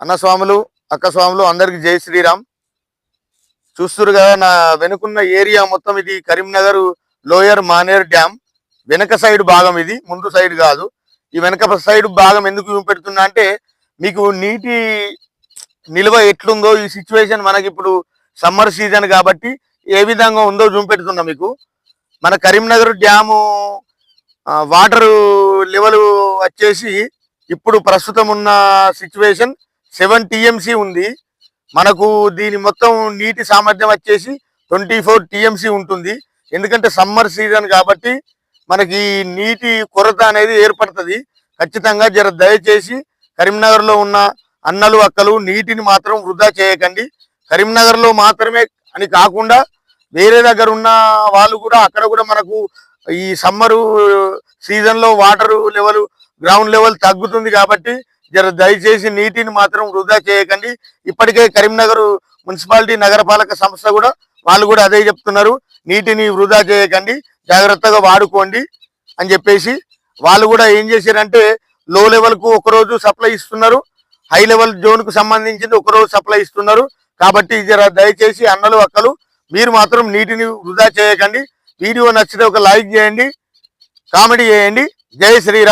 అన్న స్వాములు అక్క స్వాములు అందరికి జై శ్రీరామ్. చూస్తురు కదా నా వెనుకున్న ఏరియా మొత్తం ఇది కరీంనగర్ లోయర్ మానేర్ డ్యామ్. వెనక సైడ్ భాగం ఇది ముందు సైడ్ కాదు. ఈ వెనక సైడ్ భాగం ఎందుకు చూపెడుతున్నా అంటే మీకు నీటి నిల్వ ఎట్లుందో ఈ సిచ్యువేషన్ మనకి ఇప్పుడు సమ్మర్ సీజన్ కాబట్టి ఏ విధంగా ఉందో చూపెడుతున్నా మీకు. మన కరీంనగర్ డ్యాము వాటర్ లెవెల్ వచ్చేసి ఇప్పుడు ప్రస్తుతం ఉన్న సిచ్యువేషన్ సెవెన్ టీఎంసీ ఉంది. మనకు దీని మొత్తం నీటి సామర్థ్యం వచ్చేసి ట్వంటీ ఫోర్ టిఎంసి ఉంటుంది. ఎందుకంటే సమ్మర్ సీజన్ కాబట్టి మనకి నీటి కొరత అనేది ఏర్పడుతుంది. ఖచ్చితంగా జర దయచేసి కరీంనగర్లో ఉన్న అన్నలు అక్కలు నీటిని మాత్రం వృధా చేయకండి. కరీంనగర్లో మాత్రమే అని కాకుండా వేరే దగ్గర ఉన్న వాళ్ళు కూడా అక్కడ కూడా మనకు ఈ సమ్మరు సీజన్లో వాటర్ లెవెల్ గ్రౌండ్ లెవెల్ తగ్గుతుంది కాబట్టి జర దయచేసి నీటిని మాత్రం వృధా చేయకండి. ఇప్పటికే కరీంనగర్ మున్సిపాలిటీ నగరపాలక సంస్థ కూడా వాళ్ళు కూడా అదే చెప్తున్నారు. నీటిని వృధా చేయకండి. జాగ్రత్తగా వాడుకోండి అని చెప్పేసి వాళ్ళు కూడా ఏం చేశారంటే లో లెవెల్కు ఒక రోజు సప్లై ఇస్తున్నారు. హై లెవెల్ జోన్కు సంబంధించింది ఒక రోజు సప్లై ఇస్తున్నారు. కాబట్టి జర దయచేసి అన్నలు అక్కలు మీరు మాత్రం నీటిని వృధా చేయకండి. వీడియో నచ్చితే ఒక లైక్ చేయండి. కామెడీ చేయండి. జై శ్రీరామ్.